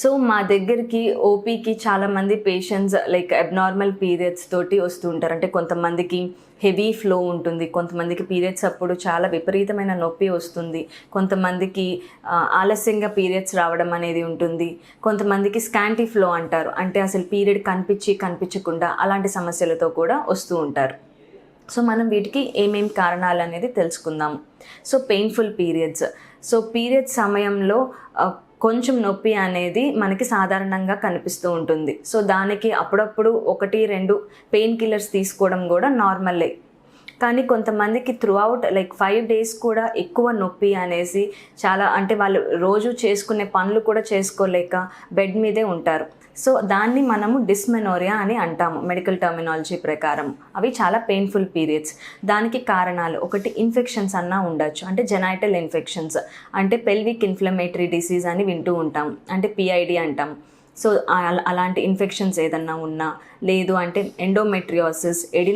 So మా దగ్గరికి ఓపీకి చాలామంది పేషెంట్స్ లైక్ అబ్నార్మల్ పీరియడ్స్ తోటి వస్తుంటారు అంటే కొంతమందికి హెవీ ఫ్లో ఉంటుంది. కొంతమందికి పీరియడ్స్ అప్పుడు చాలా విపరీతమైన నొప్పి వస్తుంది. కొంతమందికి ఆలస్యంగా పీరియడ్స్ రావడం అనేది ఉంటుంది. కొంతమందికి స్కాంటీ ఫ్లో అంటారు. అంటే అసలు పీరియడ్ కనిపించి కనిపించకుండా అలాంటి సమస్యలతో కూడా వస్తూ ఉంటారు. సో మనం వీటికి ఏమేమి కారణాలు అనేది తెలుసుకుందాం. So painful periods so periods సమయంలో కొంచెం నొప్పి అనేది మనకి సాధారణంగా కనిపిస్తూ ఉంటుంది. సో దానికి అప్పుడప్పుడు ఒకటి రెండు పెయిన్ కిల్లర్స్ తీసుకోవడం కూడా నార్మలే. కానీ కొంతమందికి throughout like five days కూడా ఎక్కువ నొప్పి అనేసి చాలా అంటే వాళ్ళు రోజు చేసుకునే పనులు కూడా చేసుకోలేక బెడ్ మీదే ఉంటారు. సో దాన్ని మనము డిస్మెనోరియా అని అంటాము మెడికల్ టర్మినాలజీ ప్రకారం. అవి చాలా పెయిన్ఫుల్ పీరియడ్స్ దానికి కారణాలు ఒకటి ఇన్ఫెక్షన్స్ అన్నా ఉండొచ్చు. అంటే జెనైటల్ ఇన్ఫెక్షన్స్ అంటే పెల్విక్ ఇన్ఫ్లమేటరీ డిసీజ్ అని వింటూ ఉంటాం. అంటే పిఐడి అంటాం. సో అలాంటి ఇన్ఫెక్షన్స్ ఏదన్నా ఉన్నా లేదు అంటే ఎండోమెట్రియోసిస్ ఎడి